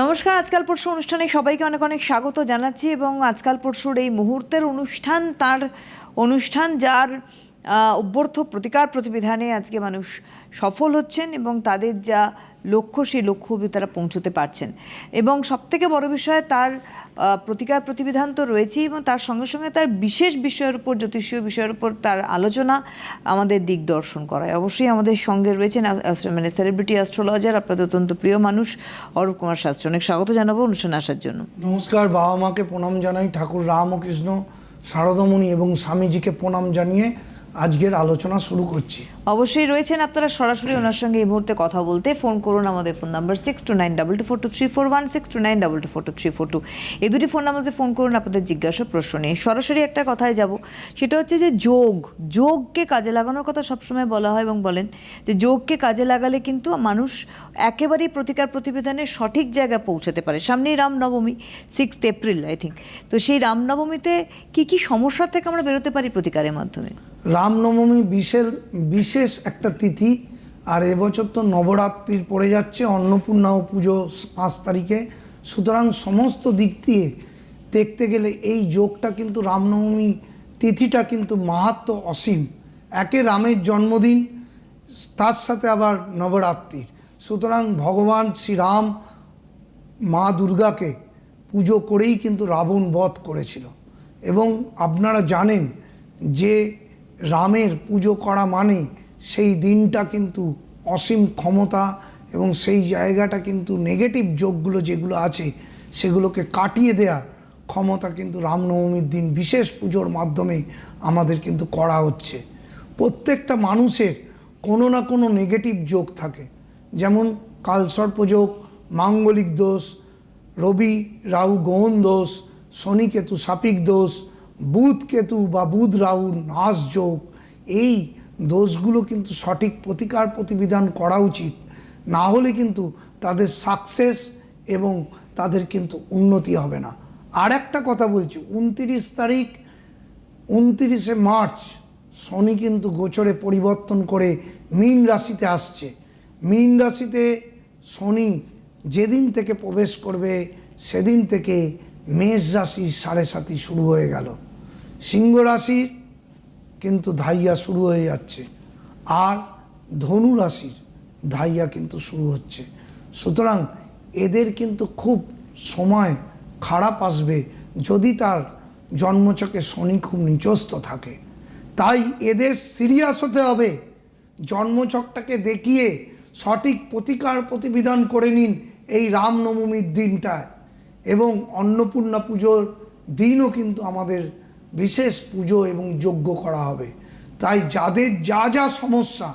নমস্কার, আজকাল পরশু অনুষ্ঠানে সবাইকে অনেক অনেক স্বাগত জানাচ্ছি এবং আজকাল পরশুর এই মুহূর্তের অনুষ্ঠান, তার অনুষ্ঠান যার অভ্যর্থ প্রতিকার প্রতিবিধানে আজকে মানুষ সফল হচ্ছেন এবং তাদের যা লক্ষ্য, সেই লক্ষ্য তারা পৌঁছতে পারছেন। এবং সবথেকে বড় বিষয়, তার প্রতিকার প্রতিবিধান তো রয়েছেই এবং তার সঙ্গে সঙ্গে তার বিশেষ বিষয়ের উপর, জ্যোতিষীয় বিষয়ের উপর তার আলোচনা আমাদের দিগদর্শন করায়। অবশ্যই আমাদের সঙ্গে রয়েছেন মানে সেলিব্রিটি অ্যাস্ট্রোলজার আপনাদের অত্যন্ত প্রিয় মানুষ অরূপ কুমার শাস্ত্রী। অনেক স্বাগত জানাব অনুষ্ঠানে আসার জন্য। নমস্কার, বাবা মাকে প্রণাম জানাই, ঠাকুর রামকৃষ্ণ, শারদামণি এবং স্বামীজিকে প্রণাম জানিয়ে আজকের আলোচনা শুরু করছি। অবশ্যই রয়েছেন আপনারা সরাসরি ওনার সঙ্গে এই মুহূর্তে কথা বলতে। ফোন করুন আমাদের phone number six two nine double two four two three four one six two nine double two four two three four two এই দুটি ফোন নাম্বারে ফোন করুন আপনাদের জিজ্ঞাসা, প্রশ্ন নিয়ে। সরাসরি একটা কথায় যাব, সেটা হচ্ছে যে যোগ, যোগকে কাজে লাগানোর কথা সবসময় বলা হয় এবং বলেন যে যোগকে কাজে লাগালে কিন্তু মানুষ একেবারেই প্রতিকার প্রতিবেদনে সঠিক জায়গায় পৌঁছাতে পারে। সামনেই Ram Navami sixth April I think তো সেই রামনবমীতে কি কি সমস্যা থেকে আমরা বেরোতে পারি প্রতিকারের মাধ্যমে? রামনবমী বিশেষ বিশেষ একটা তিথি, আর এবছর তো নবরাত্রির পড়ে যাচ্ছে, অন্নপূর্ণাও পুজো পাঁচ তারিখে। সুতরাং সমস্ত দিক দিয়ে দেখতে গেলে এই যোগটা কিন্তু রামনবমী তিথিটা কিন্তু মাহাত্ম অসীম। একে রামের জন্মদিন, তার সাথে আবার নবরাত্রির। সুতরাং ভগবান শ্রীরাম মা দুর্গাকে পুজো করেই কিন্তু রাবণ বধ করেছিল। এবং আপনারা জানেন যে রামের পুজো করা মানে সেই দিনটা কিন্তু অসীম ক্ষমতা এবং সেই জায়গাটা কিন্তু নেগেটিভ যোগগুলো যেগুলো আছে, সেগুলোকে কাটিয়ে দেয়া ক্ষমতা কিন্তু রামনবমীর দিন বিশেষ পুজোর মাধ্যমে আমাদের কিন্তু করা হচ্ছে। প্রত্যেকটা মানুষের কোনো না কোনো নেগেটিভ যোগ থাকে। যেমন কালসর্পযোগ মাঙ্গলিক দোষ, রবি, রাহু গহন দোষ, শনি কেতু, সাপিক দোষ, বুধ কেতু বা বুধ, রাহু নাশ যোগ, এই দোষগুলো কিন্তু সঠিক প্রতিকার প্রতিবিধান করা উচিত। না হলে কিন্তু তাদের সাকসেস এবং তাদের কিন্তু উন্নতি হবে না। আর একটা কথা বলছি, উনতিরিশ তারিখ, উনতিরিশে মার্চ শনি কিন্তু গোচরে পরিবর্তন করে মীন রাশিতে আসছে। মীন রাশিতে শনি যেদিন থেকে প্রবেশ করবে, সেদিন থেকে মেষ রাশির সাড়ে সাতি শুরু হয়ে গেল। সিংহ রাশির কিন্তু ধাইয়া শুরু হয়ে যাচ্ছে। আর ধনু রাশির ধাইয়া কিন্তু শুরু হচ্ছে। সুতরাং এদের কিন্তু খুব সময় খারাপ আসবে যদি তার জন্মচকে শনি খুব নিচস্ত থাকে। তাই এদের সিরিয়াস হতে হবে। জন্মচকটাকে দেখিয়ে সঠিক প্রতিকার প্রতিবিধান করে নিন এই রামনবমীর দিনটায়। এবং অন্নপূর্ণা পুজোর দিনও কিন্তু আমাদের বিশেষ পুজো এবং যজ্ঞ করা হবে। তাই যাদের যা যা সমস্যা,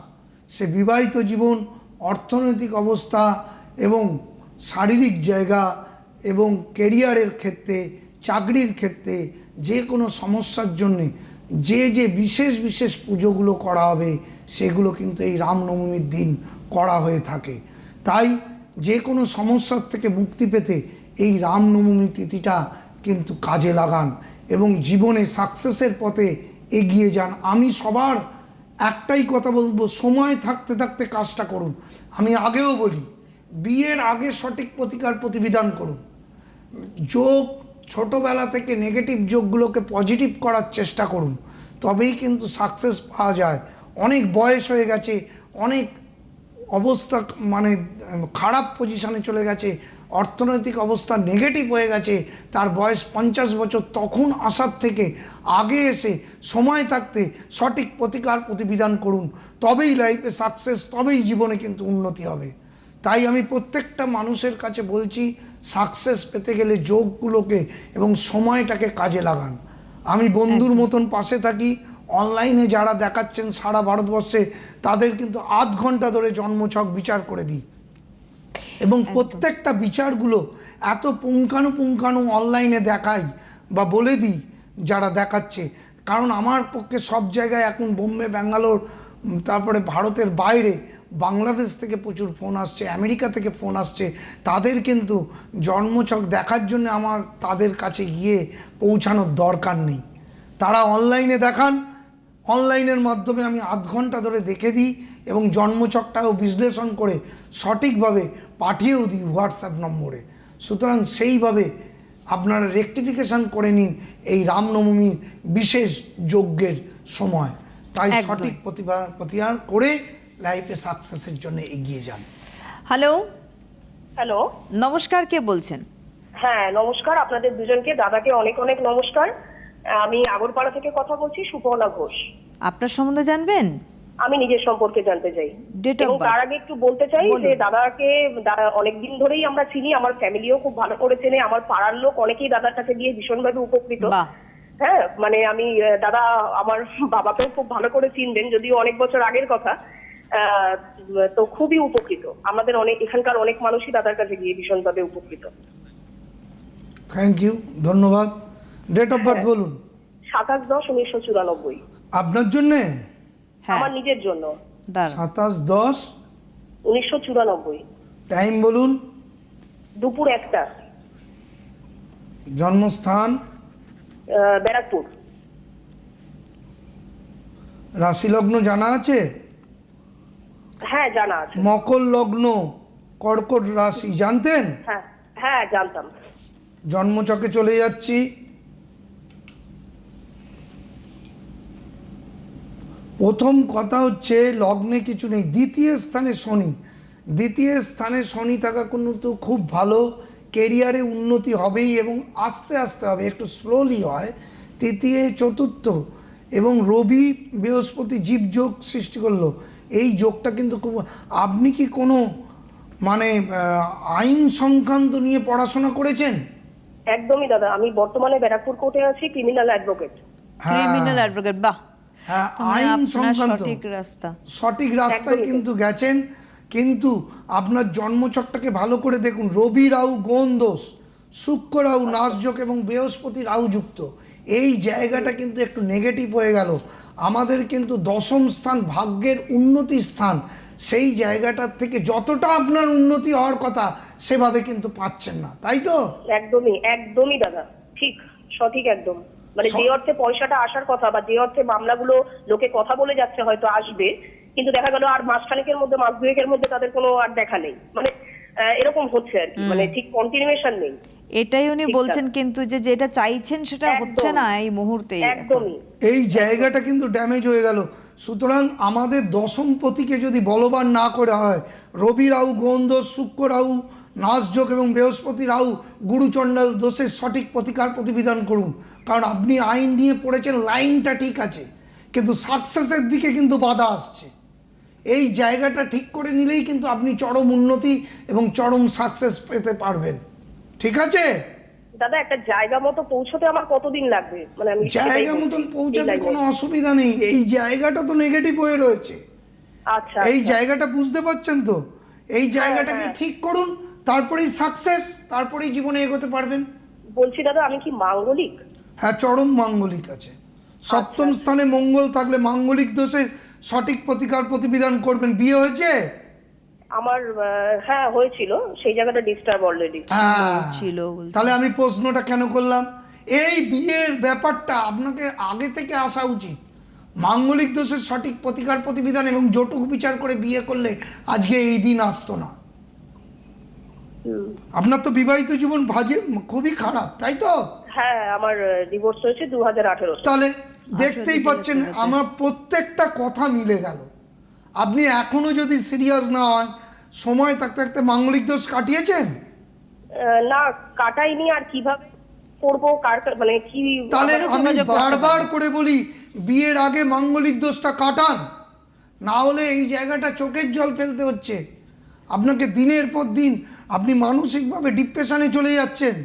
সে বিবাহিত জীবন, অর্থনৈতিক অবস্থা এবং শারীরিক জায়গা এবং কেরিয়ারের ক্ষেত্রে, চাকরির ক্ষেত্রে যে কোনো সমস্যার জন্যে যে যে বিশেষ বিশেষ পুজোগুলো করা হবে, সেগুলো কিন্তু এই রামনবমীর দিন করা হয়ে থাকে। তাই যে কোনো সমস্যার থেকে মুক্তি পেতে এই রামনবমী তিথিটা কিন্তু কাজে লাগান। এবং জীবনে সাকসেসের পথে এগিয়ে যান। আমি সবার একটাই কথা বলব, সময় থাকতে থাকতে কাজটা করুন। আমি আগেও বলি, বিয়ের আগে সঠিক প্রতিকার প্রতিবিধান করুন। যোগ, ছোটোবেলা থেকে নেগেটিভ যোগগুলোকে পজিটিভ করার চেষ্টা করুন। তবেই কিন্তু সাকসেস পাওয়া যায়। অনেক বয়স হয়ে গেছে, অনেক অবস্থা মানে খারাপ পজিশনে চলে গেছে। অর্থনৈতিক অবস্থা নেগেটিভ হয়ে গেছে তার বয়স পঞ্চাশ বছর তখন আসার থেকে আগে এসে সময় থাকতে সঠিক প্রতিকার প্রতিবিধান করুন। তবেই লাইফে সাকসেস তবেই জীবনে কিন্তু উন্নতি হবে। তাই আমি প্রত্যেকটা মানুষের কাছে বলছি সাকসেস পেতে গেলে যোগগুলোকে এবং সময়টাকে কাজে লাগান। আমি বন্ধুর মতন পাশে থাকি অনলাইনে যারা দেখাচ্ছেন সারা ভারতবর্ষে তাদের কিন্তু আধ ঘণ্টা ধরে জন্মছক বিচার করে দিই। এবং প্রত্যেকটা বিচারগুলো এত পুঙ্খানুপুঙ্খানু অনলাইনে দেখাই বা বলে দিই যারা দেখাচ্ছে। কারণ আমার পক্ষে সব জায়গায় এখন বোম্বে ব্যাঙ্গালোর তারপরে ভারতের বাইরে বাংলাদেশ থেকে প্রচুর ফোন আসছে আমেরিকা থেকে ফোন আসছে। তাদের কিন্তু জন্মছক দেখার জন্য আমার তাদের কাছে গিয়ে পৌঁছানোর দরকার নেই। তারা অনলাইনে দেখান অনলাইনের মাধ্যমে আমি আধ ঘণ্টা ধরে দেখে দিই। এবং জন্মচকটাও বিশ্লেষণ করে সঠিকভাবে পাঠিয়েও দিই হোয়াটসঅ্যাপ নম্বরে। সুতরাং সেইভাবে আপনারা রেকটিফিকেশন করে নিন এই রামনবমীর বিশেষ যজ্ঞের সময়। তাই সঠিক প্রতিভা প্রতিহার করে লাইফে সাকসেসের জন্য এগিয়ে যান। হ্যালো হ্যালো নমস্কার কে বলছেন? হ্যাঁ নমস্কার। আপনাদের দুজনকে দাদাকে অনেক অনেক নমস্কার। আমি আগরপাড়া থেকে কথা বলছি সুপর্ণা ঘোষ। আপনার সম্বন্ধে জানবেন? আমি নিজের সম্পর্কে জানতে চাই। এবং তার আগে একটু বলতে চাই যে দাদাকে অনেক দিন ধরেই আমরা চিনি আমার ফ্যামিলিও খুব ভালো করে চেনে আমার পাড়ার লোক অনেকেই দাদার কাছে গিয়ে ভীষণভাবে উপকৃত। হ্যাঁ মানে আমি দাদা আমার বাবাকেও খুব ভালো করে চিনবেন যদিও অনেক বছর আগের কথা। আহ, তো খুবই উপকৃত। আমাদের অনেক এখানকার অনেক মানুষই দাদার কাছে গিয়ে ভীষণভাবে উপকৃত। থ্যাংক ইউ ধন্যবাদ। ডেট অফ বার্থ বলুন। সাতাশ দশ উনিশশো চুরানব্বই। আপনার জন্যে? হ্যাঁ আমার নিজের জন্য। সাতাশ দশ। উনিশশো চুরানব্বই। টাইম বলুন। দুপুর একটা। জন্মস্থান? আহ, ব্যারাকপুর। রাশি লগ্ন জানা আছে? হ্যাঁ জানা আছে। মকর লগ্ন কর্কট রাশি জানতেন? হ্যাঁ হ্যাঁ জানতাম। জন্মচকে চলে যাচ্ছি। প্রথম কথা হচ্ছে লগ্নে কিছু নেই। দ্বিতীয় স্থানে শনি। দ্বিতীয় স্থানে শনি থাকা কিন্তু খুব ভালো। কেরিয়ারে উন্নতি হবেই এবং আস্তে আস্তে হবে। একটু স্লোলি হয়। তৃতীয় চতুর্থ এবং রবি বৃহস্পতি জীবযোগ সৃষ্টি করল। এই যোগটা কিন্তু খুব আপনি কি কোনো মানে আইন সংক্রান্ত নিয়ে পড়াশোনা করেছেন? একদমই দাদা। আমি বর্তমানে ব্যারাকপুর কোর্টে আছি ক্রিমিনাল অ্যাডভোকেট হ্যাঁ। ক্রিমিনাল অ্যাডভোকেট বাহ। হ্যাঁ আইন সংক্রান্ত। সঠিক রাস্তা। সঠিক রাস্তায় কিন্তু গেছেন কিন্তু আপনার জন্মচকটাকে ভালো করে দেখুন। রবি গোন দোষ শুক্র রাহু নাসযোগ এবং বৃহস্পতি এই জায়গাটা কিন্তু একটু নেগেটিভ হয়ে গেল। আমাদের কিন্তু দশম স্থান ভাগ্যের উন্নতি স্থান। সেই জায়গাটার থেকে যতটা আপনার উন্নতি হওয়ার কথা সেভাবে কিন্তু পাচ্ছেন না। তাই তো? একদমই একদমই দাদা। ঠিক সঠিক একদম। মানে যে অর্থে পয়সাটা আসার কথা বা যে অর্থে মামলাগুলো লোকে কথা বলে যাচ্ছে হয়তো আসবে কিন্তু দেখা গেল আর মাসখানেকের মধ্যে মাস দুয়েকের মধ্যে তাদের কোনো আর দেখা নেই। মানে এরকম হচ্ছে আর কি। মানে ঠিক কন্টিনিউয়েশন নেই। এটাই উনি বলছেন কিন্তু যে যেটা চাইছেন সেটা হচ্ছে না এই মুহূর্তে। একদমই। এই জায়গাটা কিন্তু ড্যামেজ হয়ে গেল। সুতরাং আমাদের দশম পতিকে যদি বলবান না করা হয় রবি রাউ গন্ধ শুক্র রাহু নাসযোগ এবং বৃহস্পতি রাহু গুরুচণ্ডাল দোষের সঠিক প্রতিকার প্রতিবিধান করুন। কারণ আপনি আইন নিয়ে পড়েছেন লাইনটা ঠিক আছে কিন্তু সাকসেসের দিকে কিন্তু বাধা আসছে। এই জায়গাটা ঠিক করে নিলেই কিন্তু আপনি চরম উন্নতি এবং চরম সাকসেস পেতে পারবেন। ঠিক আছে? দাদা একটা জায়গা মতো পৌঁছতে আমার কতদিন লাগবে? মানে আমি জায়গা মতন পৌঁছাতে কোনো অসুবিধা নেই। এই জায়গাটা তো নেগেটিভ হয়ে রয়েছে। আচ্ছা এই আচ্ছা। জায়গাটা বুঝতে পারছেন তো? এই জায়গাটাকে হ্যাঁ। ঠিক করুন তারপরেই সাকসেস তারপরেই জীবনে এগোতে পারবেন। বলছি দাদা আমি কি মাঙ্গলিক? হ্যাঁ চরম মাঙ্গলিক আছে। সপ্তম স্থানে মঙ্গল থাকলে মাঙ্গলিক দোষের সঠিক প্রতিকার প্রতিবিধান করবেন। বিয়ে হয়েছে? আমার হ্যাঁ হয়েছিল। সেই জায়গাটা ডিস্টার্ব অলরেডি হ্যাঁ। ছিল তাহলে আমি প্রশ্নটা কেন করলাম? এই বিয়ের ব্যাপারটা আপনাকে আগে থেকে আসা উচিত। মাঙ্গলিক দোষের সঠিক প্রতিকার প্রতিবিধান এবং জটুক বিচার করে বিয়ে করলে আজকে এই দিন আসতো না। আপনার তো বিবাহিত জীবন ভাজে খুবই খারাপ তাই তো? হ্যাঁ আমার ডিভোর্স হয়েছে দু হাজার আঠেরো তাহলে দেখতেই পাচ্ছেন আমার প্রত্যেকটা কথা মিলে গেল। আপনি এখনও যদি সিরিয়াস না হন সময় থাকতে থাকতে মাঙ্গলিক দোষ কাটিয়েছেন? না কাটাইনি আর কীভাবে করব কার মানে কি তাহলে আমি বারবার করে বলি বিয়ের আগে মাঙ্গলিক দোষটা কাটান। না হলে এই জায়গাটা চোখের জল ফেলতে হচ্ছে। আপনাকে দিনের পর দিন আপনি মানসিকভাবে ডিপ্রেশনে চলে যাচ্ছেন।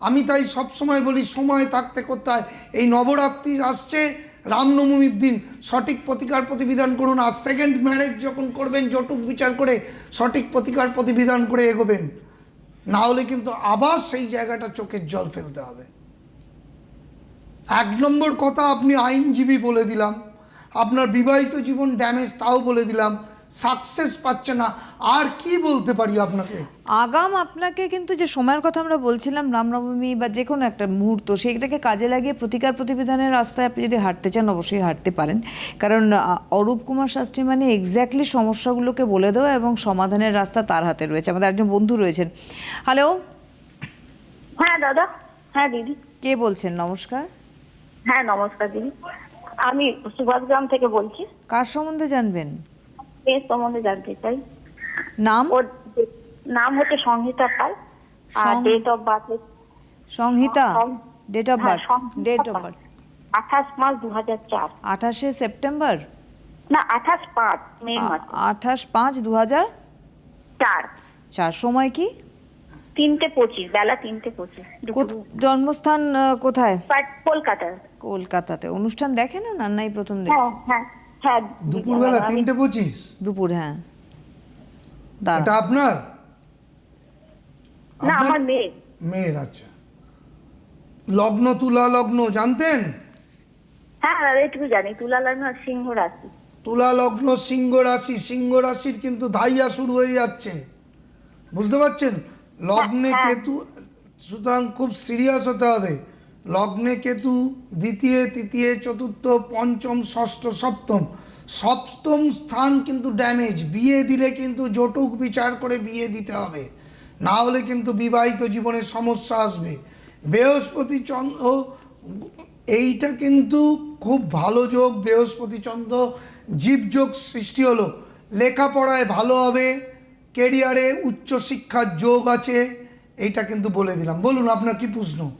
আমি তাই সব সময় বলি, সময় থাকতে করতে হয়। এই নবরাত্রি আসছে রামনবমীর দিন। সঠিক প্রতিকার প্রতিবিধান করুন। আর সেকেন্ড ম্যারেজ যখন করবেন জটুক বিচার করে সঠিক প্রতিকার প্রতিবিধান করে এগোবেন। না হলে কিন্তু আবার সেই জায়গাটা চোখের জল ফেলতে হবে। এক নম্বর কথা, আপনি আইনজীবী বলে দিলাম। আপনার বিবাহিত জীবন ড্যামেজ তাও বলে দিলাম। সাকসেস পাচ্ছে না আর কি বলতে পারি আপনাকে? আগাম আপনাকে কিন্তু যে সময়ের কথা আমরা বলছিলাম রামনবমী বা যে কোনো একটা মুহূর্ত সেইটাকে কাজে লাগিয়ে প্রতিকার প্রতিবিধানের রাস্তায় আপনি যদি হাঁটতে চান অবশ্যই হাঁটতে পারেন। কারণ অরূপ কুমার শাস্ত্রী মানে এক্স্যাক্টলি সমস্যাগুলোকে বলে দেওয়া এবং সমাধানের রাস্তা তার হাতে রয়েছে। আমাদের একজন বন্ধু রয়েছেন। হ্যালো হ্যাঁ দাদা। হ্যাঁ দিদি। কে বলছেন? নমস্কার। হ্যাঁ নমস্কার দিদি। আমি সুভাষগ্রাম থেকে বলছি। কার সম্বন্ধে জানবেন? সম্বন্ধে জানতে চাই। নাম? ওর নাম হচ্ছে সংহিতা পাল আর date of birth Sanghita? Date of birth date of birth আঠাশ মাস দু হাজার চার। আঠাশে সেপ্টেম্বর? না আঠাশ পাঁচ মে মাস। আঠাশ পাঁচ দু হাজার চার। চার। সময় কি? তিনটে পঁচিশ বেলা তিনটে পঁচিশ জন্মস্থান কোথায়? কলকাতার কলকাতাতে। অনুষ্ঠান দেখেন না? নাই প্রথম হ্যাঁ হ্যাঁ। হ্যাঁ দুপুরবেলা তিনটে পঁচিশ? দুপুর হ্যাঁ। এটা আপনার? না আমার মেয়ে মেয়ের আচ্ছা। লগ্ন তুলা লগ্ন জানতেন? হ্যাঁ এটুকু জানি। তুলা লগ্ন সিংহ রাশি। তুলা লগ্ন সিংহ রাশি সিংহ রাশির কিন্তু ধাইয়া শুরু হয়ে যাচ্ছে। বুঝতে পারছেন? লগ্নে হ্যাঁ। কেতু সুতরাং খুব সিরিয়াস হতে হবে। লগ্নে কেতু, দ্বিতীয়, তৃতীয়, চতুর্থ, পঞ্চম, ষষ্ঠ, সপ্তম। সপ্তম স্থান কিন্তু ড্যামেজ বিয়ে দিলে কিন্তু জটুক বিচার করে বিয়ে দিতে হবে। না হলে কিন্তু বিবাহিত জীবনে সমস্যা আসবে। বৃহস্পতি চন্দ্র, এইটা কিন্তু খুব ভালো যোগ। বৃহস্পতি চন্দ্র জীবযোগ সৃষ্টি হলো। লেখাপড়ায় ভালো হবে। কেরিয়ারে উচ্চশিক্ষার যোগ আছে। এইটা কিন্তু বলে দিলাম। বলুন, আপনার কি প্রশ্ন?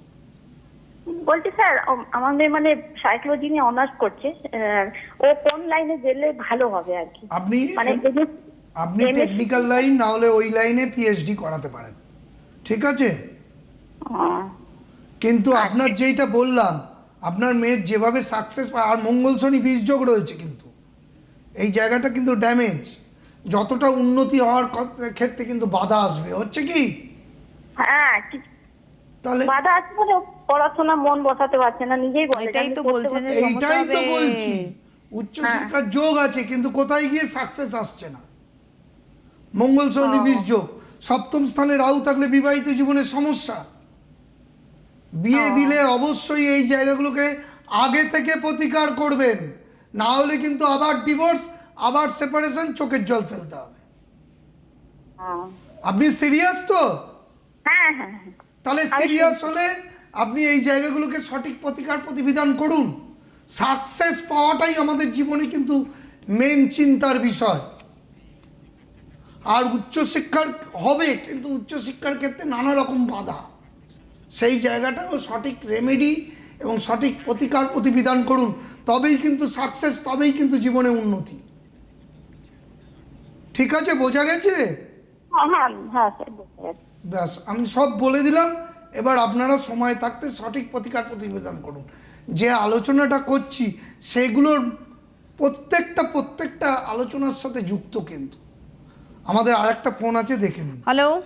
বলছি স্যার আম- আমার মেয়ে মানে সাইকোলজি নিয়ে অনার্স করছে ও কোন লাইনে গেলে ভালো হবে আর কি? আপনি মানে আপনি টেকনিক্যাল লাইন না হলে ওই লাইনে পিএইচডি করাতে পারেন। ঠিক আছে? কিন্তু আপনার যেইটা বললাম আপনার মেয়ের যেভাবে সাকসেস আর মঙ্গল শনি বীজযোগ রয়েছে কিন্তু। এই জায়গাটা কিন্তু ড্যামেজ যতটা উন্নতি হওয়ার ক্ষেত্রে কিন্তু বাধা আসবে। হচ্ছে কি? হ্যাঁ তাহলে বাধা আছে মানে পড়াশোনা মন বসাতে পারছে না নিজেই বলে এটাই তো বলছেন যে এইটাই তো। বলছি। উচ্চশিক্ষার যোগ আছে কিন্তু কোথায় গিয়ে সাকসেস আসছে না? মঙ্গল শনি বীজ যোগ। সপ্তম স্থানে রাহু থাকলে বিবাহিত জীবনের সমস্যা। বিয়ে দিলে অবশ্যই এই জায়গাগুলোকে আগে থেকে প্রতিকার করবেন। না হলে কিন্তু আবার ডিভোর্স আবার সেপারেশন চোখের জল ফেলতে হবে। আপনি সিরিয়াস তো? হ্যাঁ হ্যাঁ হ্যাঁ। তাহলে সিরিয়াস হলে আপনি এই জায়গাগুলোকে সঠিক প্রতিকার প্রতিবিধান করুন। সাকসেস পাওয়াটাই আমাদের জীবনে কিন্তু মেন চিন্তার বিষয়। আর উচ্চশিক্ষার হবে কিন্তু উচ্চশিক্ষার ক্ষেত্রে নানা রকম বাধা। সেই জায়গাটাও সঠিক রেমেডি এবং সঠিক প্রতিকার প্রতিবিধান করুন। তবেই কিন্তু সাকসেস তবেই কিন্তু জীবনে উন্নতি। ঠিক আছে বোঝা গেছে? হ্যাঁ হ্যাঁ হ্যাঁ। ব্যাস আমি সব বলে দিলাম। এবার আপনারা সময় থাকতে সঠিক প্রতিকার প্রতিবেদন করুন। যে আলোচনাটা করছি সেগুলোর প্রত্যেকটা প্রত্যেকটা আলোচনার সাথে যুক্ত কিন্তু। আমাদের আরেকটা ফোন আছে দেখে নিন। হ্যালো?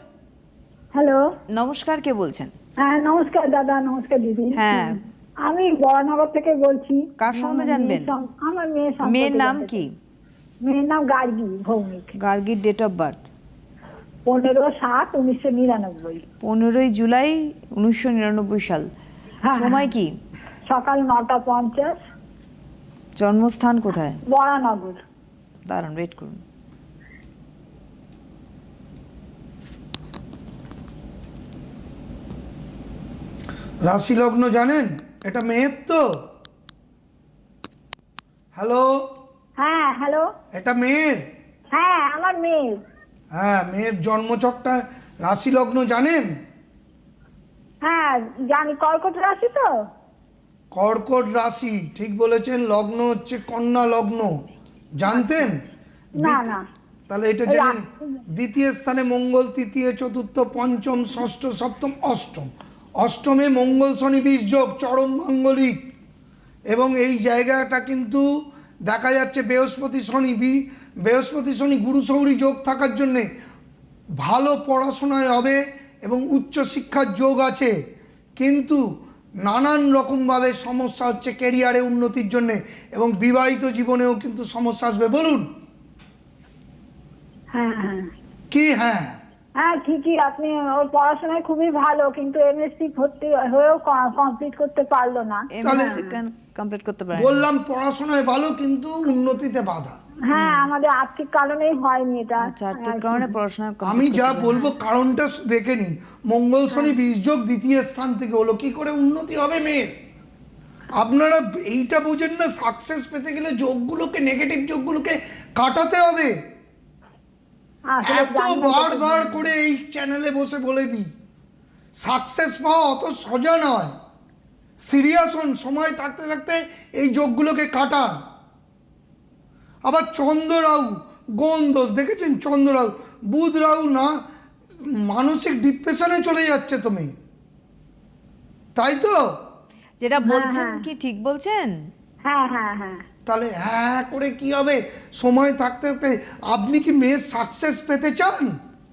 হ্যালো? নমস্কার কে বলছেন? হ্যাঁ নমস্কার দাদা নমস্কার দিদি। হ্যাঁ। আমি বড়নগর থেকে বলছি। কার সম্বন্ধে জানবেন? আমার মেয়ের মেয়ের নাম কি? মেয়ের নাম গার্গী ভৌমিক। গার্গির ডেট অফ বার্থ পনেরো সাত উনিশশো নিরানব্বই। পনেরোই জুলাই উনিশশো নিরানব্বই সাল। হ্যাঁ, সময় কি? সকাল নটা পঞ্চাশ। জন্মস্থান কোথায়? বরানগর। দাঁড়ান ওয়েট করুন। রাশি লগ্ন জানেন? এটা মেয়ের তো। হ্যালো হ্যাঁ হ্যালো এটা মেয়ের? হ্যাঁ আমার মেয়ে হ্যাঁ মেয়ের জন্মচকটা রাশি লগ্ন জানেন? হ্যাঁ জানি। কর্কট রাশি তো? কর্কট রাশি ঠিক বলেছেন। লগ্ন হচ্ছে কন্যা লগ্ন। জানতেন? না, না। তাহলে এটা দ্বিতীয় স্থানে মঙ্গল তৃতীয় চতুর্থ পঞ্চম ষষ্ঠ সপ্তম অষ্টম। অষ্টমে মঙ্গল শনি বিষ যোগ চরম মাঙ্গলিক। এবং এই জায়গাটা কিন্তু দেখা যাচ্ছে বৃহস্পতি শনি বৃহস্পতি শনি গুরু সৌরী যোগ থাকার জন্যে ভালো পড়াশোনায় হবে এবং উচ্চশিক্ষার যোগ আছে। কিন্তু নানান রকমভাবে সমস্যা হচ্ছে কেরিয়ারে উন্নতির জন্যে এবং বিবাহিত জীবনেও কিন্তু সমস্যা আসবে। বলুন। হ্যাঁ হ্যাঁ। কি? হ্যাঁ। হ্যাঁ ঠিকই। আপনি ওর পড়াশোনায় খুবই ভালো কিন্তু এমএসসি ভর্তি হয়েও কমপ্লিট করতে পারল না। কমপ্লিট করতে পারেন। বললাম পড়াশোনায় ভালো কিন্তু উন্নতিতে বাধা। হ্যাঁ আমাদের আর্থিক কারণেই হয়নি এটা। আচ্ছা আর্থিক কারণে পড়াশোনা আমি যা বলব কারণটা দেখে নিন। মঙ্গল শনি হ্যাঁ। বীজযোগ দ্বিতীয় স্থান থেকে হলো। কি করে উন্নতি হবে মেয়ের? আপনারা এইটা বোঝেন না সাকসেস পেতে গেলে যোগগুলোকে নেগেটিভ যোগগুলোকে কাটাতে হবে। এত বারবার করে এই চ্যানেলে বসে বলে দিই। সাকসেস পাওয়া অত সোজা নয়। সিরিয়াস হন সময় থাকতে থাকতে এই যোগগুলোকে কাটান। আবার চন্দ্ররাউ গন্ধস দেখেছেন চন্দ্ররাউ বুধ রাউ না মানসিক ডিপ্রেশনে চলে যাচ্ছে তুমি। তাই তো? যেটা বলছেন কি ঠিক বলছেন? হ্যাঁ হ্যাঁ হ্যাঁ। তাহলে হ্যাঁ করে কি হবে? সময় থাকতে থাকতে আপনি কি মেয়ের সাকসেস পেতে চান?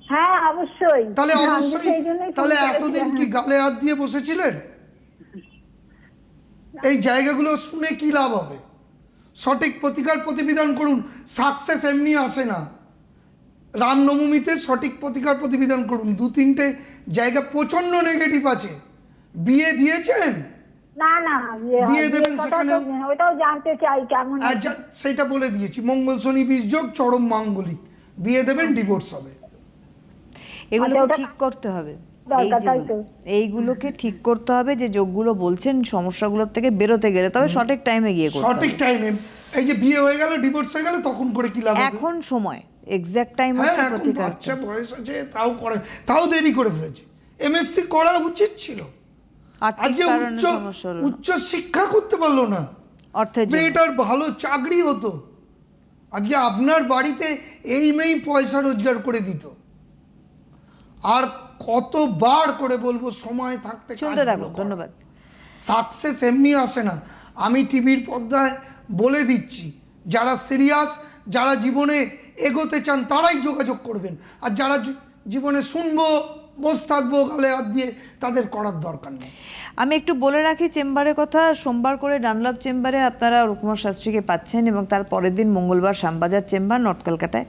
হ্যাঁ অবশ্যই। তাহলে অবশ্যই তাহলে এতদিন কি গালে হাত দিয়ে বসেছিলেন? এই জায়গাগুলো শুনে কি লাভ হবে? সঠিক প্রতিকার প্রতিবিধান করুন। সাকসেস এমনি আসে না। রামনবমীতে সঠিক প্রতিকার প্রতিবিধান করুন। দু তিনটে জায়গা প্রচণ্ড নেগেটিভ আছে। বিয়ে দিয়েছেন? না না বিয়ে দেবেন? ওটাও জানতে চাই কেমন আর সেটা বলে দিয়েছি। মঙ্গল শনি বীজ যোগ চরম মাঙ্গলিক। বিয়ে দেবেন ডিভোর্স হবে। এগুলোকে আচ্ছা, ঠিক করতে হবে। এইগুলোকে ঠিক করতে হবে যে যোগগুলো বলছেন সমস্যাগুলোর থেকে বেরোতে গেলে। তবে সঠিক টাইমে গিয়ে করতে সঠিক টাইমে এই যে বিয়ে হয়ে গেল ডিভোর্স হয়ে গেল তখন করে কি লাভ এখন সময়। এক্সাক্ট টাইম হচ্ছে প্রতিকার বাচ্চা বয়স আছে তাও করে তাও দেরি করে ফেলেছে। এমএসসি করা উচিত ছিল। আজকে উচ্চ। উচ্চ শিক্ষা করতে পারল না। জন্য। মেয়েটার ভালো চাকরি হতো। আজকে আপনার বাড়িতে এই মেয়েই পয়সা রোজগার করে দিত। আর কতবার করে বলব সময় থাকতে শুনতে করো। ধন্যবাদ। সাকসেস এমনি আসে না। আমি টিভির পর্দায় বলে দিচ্ছি যারা সিরিয়াস যারা জীবনে এগোতে চান তারাই যোগাযোগ করবেন। আর যারা জীবনে শুনব বস থাকব গালে হাত দিয়ে তাদের করার দরকার নেই। আমি একটু বলে রাখি চেম্বারের কথা সোমবার করে ডানলাভ চেম্বারে আপনারা রুকুমার শাস্ত্রীকে পাচ্ছেন এবং তার পরের দিন মঙ্গলবার শ্যামবাজার চেম্বার নর্থ কলকাতায়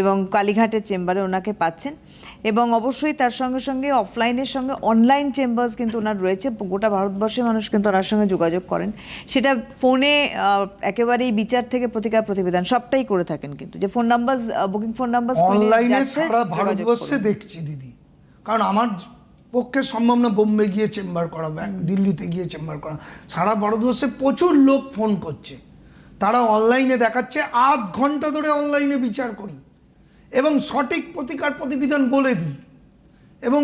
এবং কালীঘাটের চেম্বারে ওনাকে পাচ্ছেন। এবং অবশ্যই তার সঙ্গে সঙ্গে অফলাইনের সঙ্গে অনলাইন চেম্বার্স কিন্তু ওনার রয়েছে। গোটা ভারতবর্ষের মানুষ কিন্তু ওনার সঙ্গে যোগাযোগ করেন। সেটা ফোনে একেবারেই বিচার থেকে প্রতিকার প্রতিবেদন সবটাই করে থাকেন কিন্তু। যে phone number booking phone number অনলাইনে সারা ভারতবর্ষে দেখছি দিদি। কারণ আমার পক্ষে সম্ভব না বোম্বে গিয়ে চেম্বার করা বা দিল্লিতে গিয়ে চেম্বার করা। সারা ভারতবর্ষে প্রচুর লোক ফোন করছে। তারা অনলাইনে দেখাচ্ছে আধ ঘণ্টা ধরে অনলাইনে বিচার করি। এবং সঠিক প্রতিকার প্রতিবিধান বলে দিই। এবং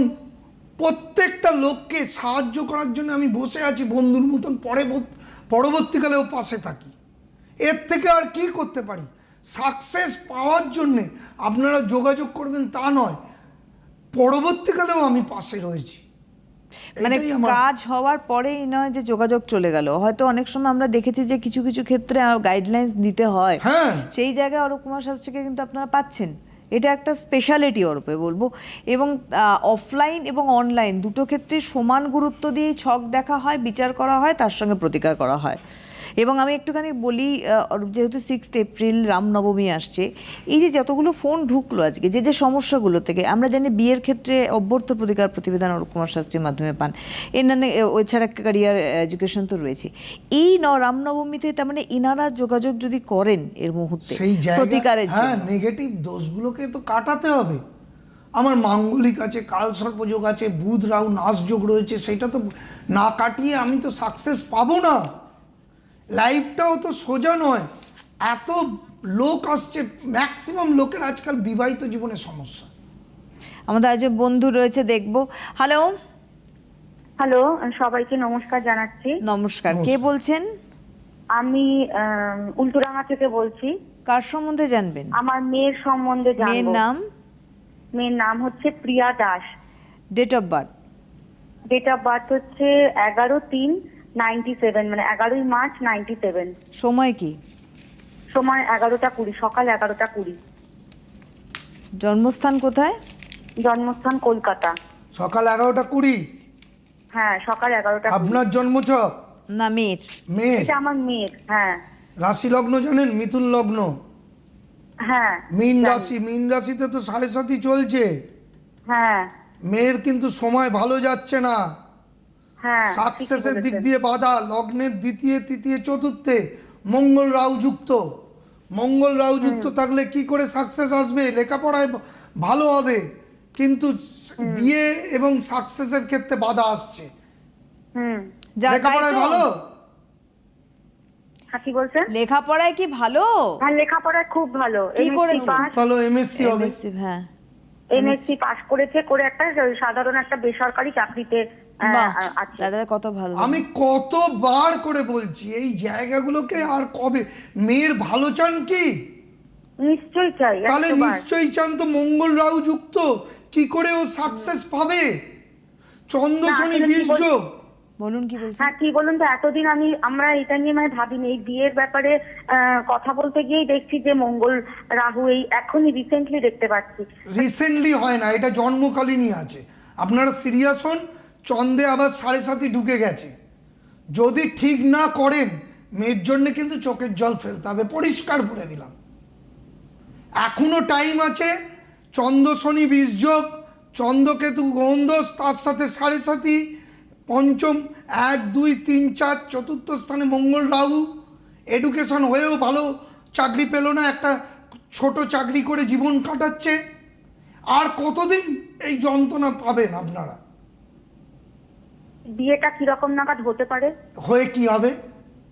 প্রত্যেকটা লোককে সাহায্য করার জন্য আমি বসে আছি বন্ধুর মতন পরে পরবর্তীকালেও পাশে থাকি। এর থেকে আর কি করতে পারি? সাকসেস পাওয়ার জন্যে আপনারা যোগাযোগ করবেন তা নয় পরবর্তীকালেও আমি পাশে রয়েছি। মানে কাজ হওয়ার পরেই নয় যে যোগাযোগ চলে গেল। হয়তো অনেক সময় আমরা দেখেছি যে কিছু কিছু ক্ষেত্রে গাইডলাইন্স দিতে হয়। হ্যাঁ। সেই জায়গায় অরূপ কুমার শাস্ত্রীকে কিন্তু আপনারা পাচ্ছেন। এটা একটা স্পেশালিটি ওরূপে বলব। এবং অফলাইন এবং অনলাইন দুটো ক্ষেত্রে সমান গুরুত্ব দিয়ে ছক দেখা হয়, বিচার করা হয়, তার সঙ্গে প্রতিকার করা হয়। এবং আমি একটুখানি বলি যেহেতু সিক্সথ এপ্রিল রামনবমী আসছে এই যে যতগুলো ফোন ঢুকলো আজকে যে যে সমস্যাগুলো থেকে আমরা জানি বিয়ের ক্ষেত্রে অভ্যর্থ প্রতিকার প্রতিবেদন অরূপ কুমার শাস্ত্রীর মাধ্যমে পান। এনানে এছাড়া ক্যারিয়ার এডুকেশন তো রয়েছে। এই ন রামনবমীতে তার মানে ইনারা যোগাযোগ যদি করেন এর মুহূর্তে সেই প্রতিকারের হ্যাঁ নেগেটিভ দোষগুলোকে তো কাটাতে হবে। আমার মাঙ্গলিক আছে কাল সর্পযোগ আছে বুধ রাহু নাশ যোগ রয়েছে সেটা তো না কাটিয়ে আমি তো সাকসেস পাবো না। লাইফটাও তো সোজা নয়। এত লোক আসছে ম্যাক্সিমাম লোকের আজকাল বিবাহিত জীবনে সমস্যা। আমাদের একজন বন্ধু রয়েছে দেখব। হ্যালো হ্যালো সবাইকে নমস্কার জানাচ্ছি। নমস্কার। কে বলছেন? আমি উল্টোডাঙ্গা থেকে বলছি। কার সম্বন্ধে জানবেন? আমার মেয়ের সম্বন্ধে জানব। মেয়ের নাম? মেয়ের নাম হচ্ছে Priya Das. Date of birth date of birth হচ্ছে এগারো তিন নাইনটি সেভেন মানে এগারোই মার্চ নাইনটি সেভেন। সময় কি? সময় এগারোটা কুড়ি সকাল এগারোটা কুড়ি। জন্মস্থান কোথায়? জন্মস্থান কলকাতা। সকাল এগারোটা কুড়ি? হ্যাঁ সকাল এগারোটা। আপনার জন্মছক না মেয়ের। মেয়ের? এটা আমার মেয়ের হ্যাঁ। রাশি লগ্ন জানেন? মিথুন লগ্ন। হ্যাঁ মীন রাশি মীন রাশিতে তো সাড়ে সাতই চলছে। হ্যাঁ। মেয়ের কিন্তু সময় ভালো যাচ্ছে না। সাকসেসের দিক দিয়ে বাধা লগ্নের দ্বিতীয় তৃতীয় চতুর্থে মঙ্গল রাহু যুক্ত মঙ্গল রাহু যুক্ত থাকলে কি করে সাকসেস আসবে? লেখাপড়ায় ভালো হবে কিন্তু বিয়ে এবং সাকসেসের ক্ষেত্রে বাধা আসছে। হুম। লেখাপড়ায় ভালো? হ্যাঁ কি বলছেন? লেখাপড়ায় কি ভালো? হ্যাঁ লেখাপড়ায় খুব ভালো। কি? পাস। ভালো এমএসসি হবে। হ্যাঁ। এমএসসি পাশ করেছে করে একটা সাধারণ একটা বেসরকারি চাকরিতে কত ভালো। আমি কতবার করে বলছি এই জায়গাগুলোকে আর কবে? মেয়ের ভালো চান কি? নিশ্চয়ই চাই তাহলে নিশ্চয়ই চান তো মঙ্গল রাহু যুক্ত কি করে ও সাকসেস পাবে? চন্দ্র শনি যোগ বলুন কি বলছেন? হ্যাঁ কি বলুন তো এতদিন আমি আমরা এটা নিয়ে মানে ভাবিনি। এই বিয়ের ব্যাপারে কথা বলতে গিয়েই দেখছি যে মঙ্গল রাহু এই এখনই রিসেন্টলি দেখতে পাচ্ছি। রিসেন্টলি হয় না এটা জন্মকালীনই আছে। আপনারা সিরিয়াস হন চন্দ্রে আবার সাড়ে সাতই ঢুকে গেছে। যদি ঠিক না করেন মেয়ের জন্য কিন্তু চোখের জল ফেলতে হবে পরিষ্কার বলে দিলাম। এখনও টাইম আছে চন্দ্র শনি বীজযোগ চন্দ্রকেতু গন্ধস তার সাথে সাড়ে সাতি পঞ্চম এক দুই তিন চার চতুর্থ স্থানে মঙ্গল রাহু। এডুকেশন হয়েও ভালো চাকরি পেল না একটা ছোট চাকরি করে জীবন কাটাচ্ছে। আর কতদিন এই যন্ত্রণা পাবেন আপনারা? বিয়েটা কীরকম নাগাদ হতে পারে? হয়ে কি হবে?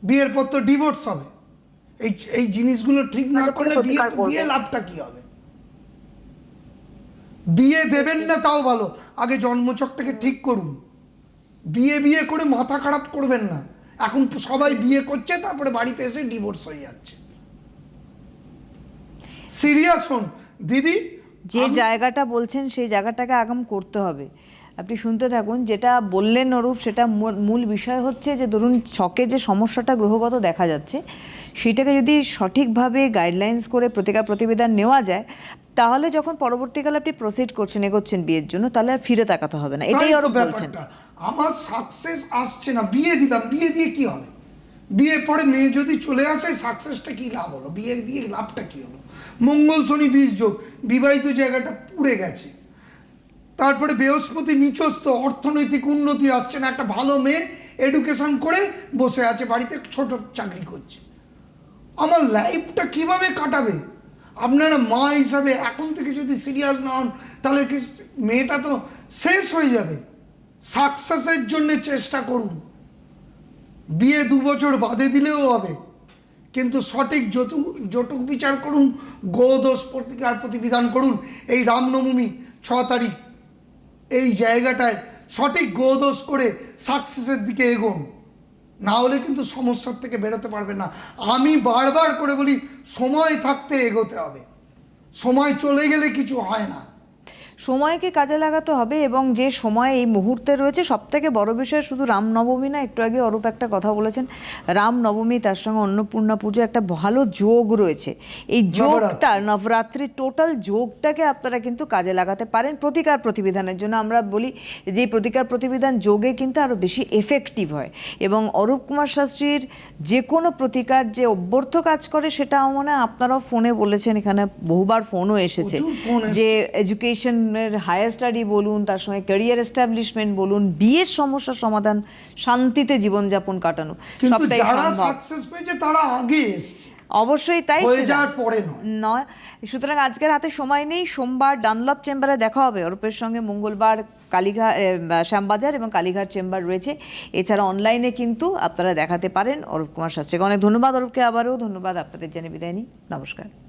বিয়ের পর তো ডিভোর্স হবে। এই এই জিনিসগুলো ঠিক না করলে বিয়ে। দিয়ে লাভটা কি হবে? বিয়ে দেবেন না তাও ভালো। আগে জন্মচকটাকে ঠিক করুন। বিয়ে বিয়ে করে মাথা খারাপ করবেন না। এখন সবাই বিয়ে করছে তারপরে বাড়িতে এসে ডিভোর্স হয়ে যাচ্ছে। সিরিয়াস হন। দিদি যে জায়গাটা বলছেন সেই জায়গাটাকে আগাম করতে হবে। আপনি শুনতে থাকুন যেটা বললেন অরূপ সেটা মূল- বিষয় হচ্ছে যে ধরুন ছকে যে সমস্যাটা গ্রহগত দেখা যাচ্ছে সেটাকে যদি সঠিকভাবে গাইডলাইন্স করে প্রতিকার প্রতিবেদন নেওয়া যায় তাহলে যখন পরবর্তীকালে আপনি প্রসিড করছেন এগোচ্ছেন বিয়ের জন্য তাহলে আর ফিরে তাকাতে হবে না। এটাই অরূপ বলছেন। আমার সাকসেস আসছে না, বিয়ে দিলাম, বিয়ে দিয়ে কি হবে? বিয়ে পরে মেয়ে যদি চলে আসে সাকসেসটা কি লাভ হলো? বিয়ে দিয়ে লাভটা কি হলো? মঙ্গল শনি বীজ যোগ, বিবাহিত জায়গাটা পুড়ে গেছে। তারপরে বৃহস্পতি নিচস্ত অর্থনৈতিক উন্নতি আসছে না, একটা ভালো মেয়ে এডুকেশন করে বসে আছে, বাড়িতে ছোট চাকরি করছে। আমার লাইফটা কীভাবে কাটাবে? আপনারা মা হিসাবে এখন থেকে যদি সিরিয়াস না হন, তাহলে কি মেয়েটা তো শেষ হয়ে যাবে? সাকসেসের জন্য চেষ্টা করুন। বিয়ে দু বছর বাদে দিলেও হবে। কিন্তু সঠিক যতু জটুক বিচার করুন, গোদোষ প্রতিকার প্রতিবিধান করুন, এই রামনবমী ছ তারিখ, এই জায়গাটায় সঠিক গোদোষ করে সাকসেসের দিকে এগোন। না হলে কিন্তু সমস্যার থেকে বেরোতে পারবে না। আমি বারবার করে বলি, সময় থাকতে এগোতে হবে। সময় চলে গেলে কিছু হয় না। সময়কে কাজে লাগাতে হবে এবং যে সময় এই মুহূর্তে রয়েছে সব থেকে বড় বিষয় শুধু রামনবমী না একটু আগে অরূপ একটা কথা বলেছেন রামনবমী তার সঙ্গে অন্নপূর্ণা পুজো একটা ভালো যোগ রয়েছে। এই যোগটা নবরাত্রি টোটাল যোগটাকে আপনারা কিন্তু কাজে লাগাতে পারেন প্রতিকার প্রতিবিধানের জন্য। আমরা বলি যে প্রতিকার প্রতিবিধান যোগে কিন্তু আরও বেশি এফেক্টিভ হয়। এবং অরূপ কুমার শাস্ত্রীর যে কোনো প্রতিকার যে অভ্যর্থ কাজ করে সেটা মনে আপনারাও ফোনে বলেছেন এখানে বহুবার ফোনও এসেছে যে phone এডুকেশনের হায়ার স্টাডি বলুন তার সঙ্গে ক্যারিয়ার এস্টাবলিশমেন্ট বলুন বিয়ের সমস্যার সমাধান শান্তিতে জীবনযাপন কাটানো সবটাই যারা সাকসেস পেয়েছে তারা আগে এসছে। অবশ্যই তাই পরে নয়। নয়। সুতরাং আজকের হাতে সময় নেই সোমবার ডানলপ চেম্বারে দেখা হবে। অরূপের সঙ্গে মঙ্গলবার কালীঘাট শ্যামবাজার এবং কালীঘাট চেম্বার রয়েছে। এছাড়া অনলাইনে কিন্তু আপনারা দেখাতে পারেন। অরূপ কুমার শাস্ত্রীকে অনেক ধন্যবাদ। অরূপকে আবারও ধন্যবাদ। আপনাদের জেনে বিদায় নিই। নমস্কার।